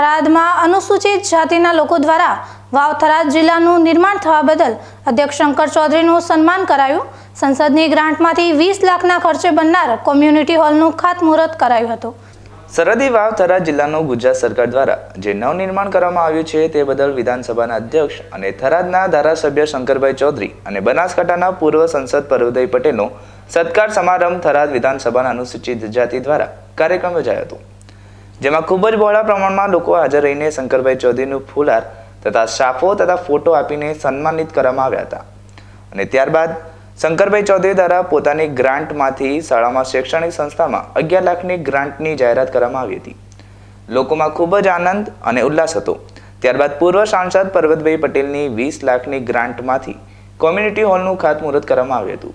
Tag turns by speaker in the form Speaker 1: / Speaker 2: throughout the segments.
Speaker 1: થરાદમાં અનુસૂચિત જાતિના લોકો દ્વારા વાવ થરાદ જિલ્લાનું નિર્માણ થવા બદલ અધ્યક્ષ શંકર ચૌધરીનું સન્માન કરાયું. સંસદની ગ્રાન્ટમાંથી વીસ લાખના ખર્ચે બનનાર કોમ્યુનિટી હોલનું ખાતમુહૂર્ત કરાયું હતું.
Speaker 2: સરહદી વાવ થરાદ જિલ્લાનું ગુજરાત સરકાર દ્વારા જે નવનિર્માણ કરવામાં આવ્યું છે તે બદલ વિધાનસભાના અધ્યક્ષ અને થરાદના ધારાસભ્ય શંકરભાઈ ચૌધરી અને બનાસકાંઠાના પૂર્વ સંસદ પરવદય પટેલનો સત્કાર સમારંભ થરાદ વિધાનસભાના અનુસૂચિત જાતિ દ્વારા કાર્યક્રમ યોજાયો હતો. જેમાં ખૂબ જ બહોળા પ્રમાણમાં લોકો હાજર રહીને શંકરભાઈ ચૌધરીનું ફૂલહાર તથા શાફો તથા ફોટો આપીને સન્માનિત કરવામાં આવ્યા હતા. અને ત્યારબાદ શંકરભાઈ ચૌધરી દ્વારા પોતાની ગ્રાન્ટમાંથી શાળામાં શૈક્ષણિક સંસ્થામાં અગિયાર લાખની ગ્રાન્ટની જાહેરાત કરવામાં આવી હતી. લોકોમાં ખૂબ જ આનંદ અને ઉલ્લાસ હતો. ત્યારબાદ પૂર્વ સાંસદ પર્વતભાઈ પટેલની વીસ લાખની ગ્રાન્ટમાંથી કોમ્યુનિટી હોલનું ખાતમુહૂર્ત કરવામાં આવ્યું હતું.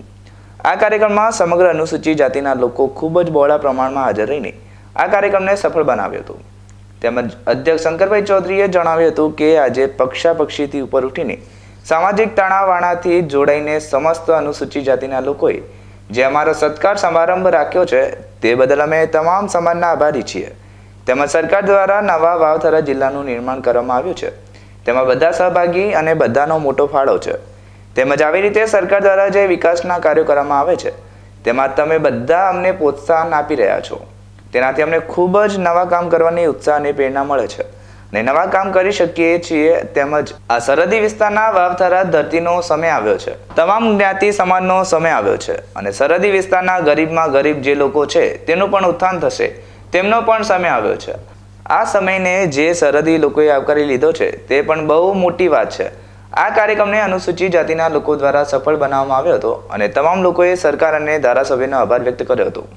Speaker 2: આ કાર્યક્રમમાં સમગ્ર અનુસૂચિત જાતિના લોકો ખૂબ જ બહોળા પ્રમાણમાં હાજર રહીને આ કાર્યક્રમને સફળ બનાવ્યો હતો. તેમજ અધ્યક્ષ શંકરભાઈ ચૌધરીએ જણાવ્યું હતું કે આજે પક્ષાપક્ષીથી ઉપર ઉઠીને સામાજિક તણાવાણાથી જોડાઈને સમસ્ત અનુસૂચિત જાતિના લોકોએ જે અમારો સત્કાર સમારંભ રાખ્યો છે તે બદલ અમે તમામ સમાજના આભારી છીએ. તેમજ સરકાર દ્વારા નવા વાવથરા જિલ્લાનું નિર્માણ કરવામાં આવ્યું છે. તેમાં બધા સહભાગી અને બધાનો મોટો ફાળો છે. તેમજ આવી રીતે સરકાર દ્વારા જે વિકાસના કાર્યો કરવામાં આવે છે, તેમાં તમે બધા અમને પ્રોત્સાહન આપી રહ્યા છો. તેનાથી અમને ખૂબ જ નવા કામ કરવાની ઉત્સાહ અને પ્રેરણા મળે છે. અને નવા કામ કરી શકીએ છીએ તેમજ આ સરહદી વિસ્તારના વાવથરા ધરતીનો સમય આવ્યો છે. તમામ જ્ઞાતિ સમાજનો સમય આવ્યો છે અને સરહદી વિસ્તારના ગરીબમાં ગરીબ જે લોકો છે તેનું પણ ઉત્થાન થશે. તેમનો પણ સમય આવ્યો છે. આ સમયને જે સરહદી લોકોએ આવકારી લીધો છે તે પણ બહુ મોટી વાત છે. આ કાર્યક્રમને અનુસૂચિત જાતિના લોકો દ્વારા સફળ બનાવવામાં આવ્યો હતો અને તમામ લોકોએ સરકાર અને ધારાસભ્યનો આભાર વ્યક્ત કર્યો હતો.